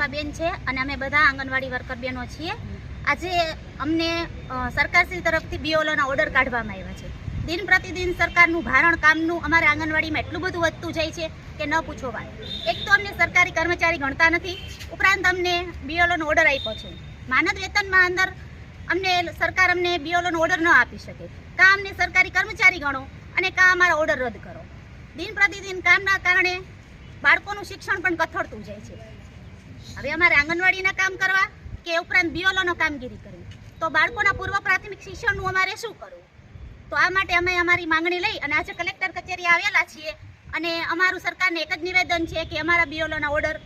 પુષ્પાબેન છે અને અમે બધા આંગણવાડી વર્કર બેનો છીએ. આજે અમને સરકારશ્રી તરફથી બીઓલોના ઓર્ડર કાઢવામાં આવ્યા છે. દિન પ્રતિદિન સરકારનું ભારણ કામનું અમારે આંગણવાડીમાં એટલું બધું વધતું જાય છે કે ન પૂછો વાત એક તો અમને સરકારી કર્મચારી ગણતા નથી, ઉપરાંત અમને બીઓલોનો ઓર્ડર આપ્યો છે. માનદ વેતનમાં અંદર અમને સરકાર અમને બીઓલોનો ઓર્ડર ન આપી શકે. કાં અમને સરકારી કર્મચારી ગણો અને કાં અમારા ઓર્ડર રદ કરો. દિન પ્રતિદિન કામના કારણે બાળકોનું શિક્ષણ પણ કથળતું જાય છે. હવે અમારે આંગણવાડીના કામ કરવા કે ઉપરાંત બીઓલોનો કામગીરી કરવી. તો બાળકોના પૂર્વ પ્રાથમિક શિક્ષણનું અમારે શું કરવું? તો આ માટે અમે અમારી માંગણી લઈ અને આજે કલેક્ટર કચેરી આવેલા છીએ અને અમારું સરકારને એક જ નિવેદન છે કે અમારા બીઓલોના ઓર્ડર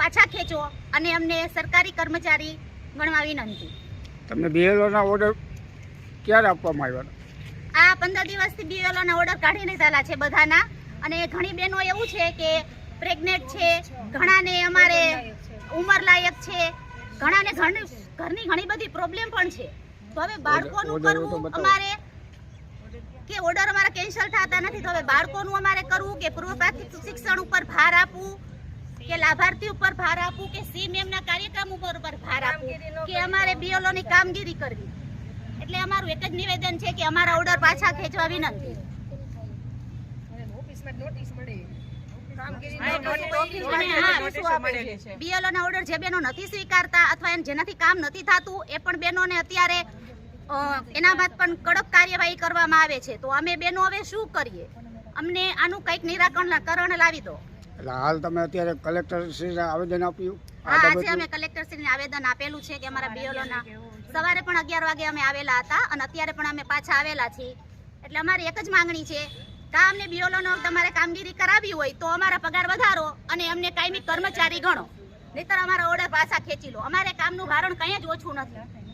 પાછા ખેંચો અને અમને સરકારી કર્મચારી ગણવા વિનંતી. તમને બીએલઓના ઓર્ડર ક્યારે આપવામાં આવ્યા આ પંદર દિવસથી બીએલઓના ઓર્ડર કાઢી લીધેલા છે બધાના. અને ઘણી બહેનો એવું છે કે પ્રેગ્નેન્ટ છે ઘણાને અમારે ઉંમર લાયક છે. ઘણાને ઘણી ઘરની ઘણી બધી પ્રોબ્લેમ પણ છે. તો હવે બાળકોનું કરવું અમારે કે ઓર્ડર અમારા કેન્સલ થતા નથી તો હવે બાળકોનું અમારે કરવું કે પૂર્વ પ્રાથમિક શિક્ષણ ઉપર ભાર આપવું કે લાભાર્થી ઉપર ભાર આપવું કે સીમ એમના કાર્યક્રમ ઉપર ઉપર ભાર આપવું કે અમારે બીએલઓની કામગીરી કરવી. એટલે અમારું એક જ નિવેદન છે કે અમારા ઓર્ડર પાછા ખેંચવા વિનંતી. બીએલઓ ના ઓર્ડર જે બેનો નથી સ્વીકારતા અથવા એમ જેનાથી કામ નથી થતું એ પણ બેનોને અત્યારે એના બાદ પણ કડક કાર્યવાહી કરવામાં આવે છે. તો અમે બેનો હવે શું કરીએ? અમને આનું કંઈક નિરાકરણ કરણ લાવી દો. એટલે હાલ તમે અત્યારે કલેક્ટર શ્રીને આવેદન આપ્યું હા આજે અમે કલેક્ટર કલેક્ટરશ્રીને આવેદન આપેલું છે કે અમારા BLO સવારે પણ અગિયાર વાગે અમે આવેલા હતા અને અત્યારે પણ અમે પાછા આવેલા છીએ. એટલે અમારી એક જ માંગણી છે કા ને બીઓલોનો તમારે કામગીરી કરાવી હોય તો અમારા પગાર વધારો અને અમને કાયમી કર્મચારી ગણો. નહીતર અમારા ઓર્ડર પાછા ખેંચી લો. અમારે કામનું ભારણ કંઈ જ ઓછું નથી.